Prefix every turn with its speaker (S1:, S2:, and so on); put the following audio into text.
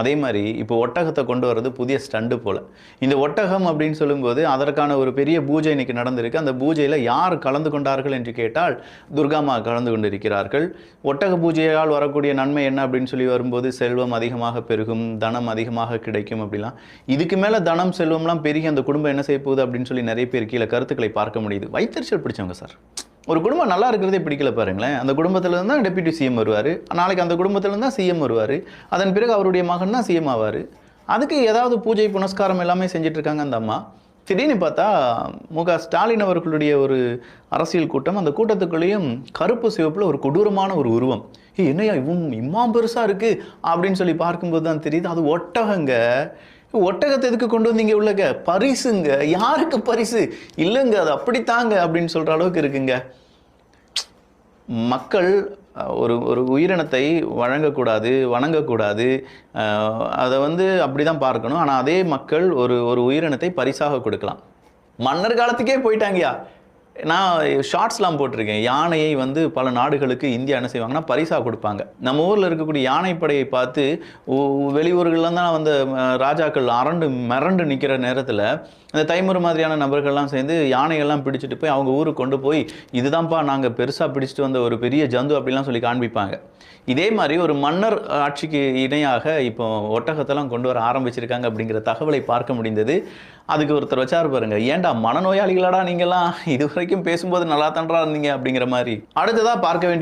S1: அதே மாதிரி இப்போ ஒட்டகத்தை கொண்டு வர்றது புதிய ஸ்டண்டு போல. இந்த ஒட்டகம் அப்படின்னு சொல்லும்போது அதற்கான ஒரு பெரிய பூஜை இன்னைக்கு நடந்திருக்கு. அந்த பூஜையில் யார் கலந்து கொண்டார்கள் என்று கேட்டால் துர்காமா கலந்து கொண்டிருக்கிறார்கள். ஒட்டக பூஜையால் வரக்கூடிய நன்மை என்ன அப்படின்னு சொல்லி வரும்போது செல்வம் அதிகமாக பெருகும் தனம் அதிகமாக கிடைக்கும் அப்படிலாம். இதுக்கு மேலே தனம் செல்வம்லாம் பெருகி அந்த குடும்பம் என்ன செய்ய போகுது அப்படின்னு சொல்லி நிறைய பேர் கீழே கருத்துக்களை பார்க்க முடியுது. வைத்தறிச்சல் பிடிச்சவங்க சார். ஒரு குடும்பம் நல்லா இருக்கிறதே பிடிக்கல பாருங்களேன். அந்த குடும்பத்தில் இருந்தால் தான் டெப்யூட்டி சிஎம் வருவார். நாளைக்கு அந்த குடும்பத்தில் இருந்தால் தான் சிஎம் வருவார். அதன் பிறகு அவருடைய மகன் தான் சிஎம் ஆவார். அதுக்கு ஏதாவது பூஜை புனஸ்காரம் எல்லாமே செஞ்சிட்ருக்காங்க அந்த அம்மா. திடீர்னு பார்த்தா மு க ஸ்டாலின் அவர்களுடைய ஒரு அரசியல் கூட்டம் அந்த கூட்டத்துக்குள்ளேயும் கருப்பு சிவப்பில் ஒரு கொடூரமான ஒரு உருவம். ஏ என்னையா இவன் இம்மா பெருசாக இருக்கு அப்படின்னு சொல்லி பார்க்கும்போது தான் தெரியுது அது ஒட்டகங்க. ஒட்டகத்தை எதுக்கு கொண்டு வந்தீங்க உள்ளக பரிசுங்க. யாருக்கு பரிசு? இல்லைங்க அது அப்படித்தாங்க அப்படின்னு சொல்ற அளவுக்கு இருக்குங்க. மக்கள் ஒரு ஒரு உயிரினத்தை வழங்கக்கூடாது வணங்கக்கூடாது. அஹ், அதை வந்து அப்படி தான் பார்க்கணும். ஆனால் அதே மக்கள் ஒரு ஒரு உயிரினத்தை பரிசாக கொடுக்கலாம். மன்னர் காலத்துக்கே போயிட்டாங்கயா? நான் ஷார்ட்ஸ்லாம் போட்டிருக்கேன். யானையை வந்து பல நாடுகளுக்கு இந்தியா என்ன செய்வாங்கன்னா பரிசாக கொடுப்பாங்க. நம்ம ஊரில் இருக்கக்கூடிய யானைப்படையை பார்த்து வெளியூர்கள்லாம் தான் வந்த ராஜாக்கள் அரண்டு மிரண்டு நிற்கிற நேரத்தில் இந்த தைமூர் மாதிரியான நபர்கள்லாம் சேர்ந்து யானையெல்லாம் பிடிச்சிட்டு போய் அவங்க ஊருக்கு கொண்டு போய் இதுதான்ப்பா நாங்கள் பெருசாக பிடிச்சிட்டு வந்த ஒரு பெரிய ஜந்து அப்படிலாம் சொல்லி காண்பிப்பாங்க. இதே மாதிரி ஒரு மன்னர் ஆட்சிக்கு இணையாக இப்போ ஒட்டகத்தெல்லாம் கொண்டு வர ஆரம்பிச்சிருக்காங்க அப்படிங்கிற தகவலை பார்க்க முடிந்தது. அதுக்கு ஒருத்தர் வச்சார் பாருங்க ஏன்டா மனநோயாளிகளாடா நீங்களாம் இது வரைக்கும் பேசும்போது நல்லா தான்றா இருந்தீங்க அப்படிங்கிற மாதிரி. அடுத்ததா பார்க்க வேண்டிய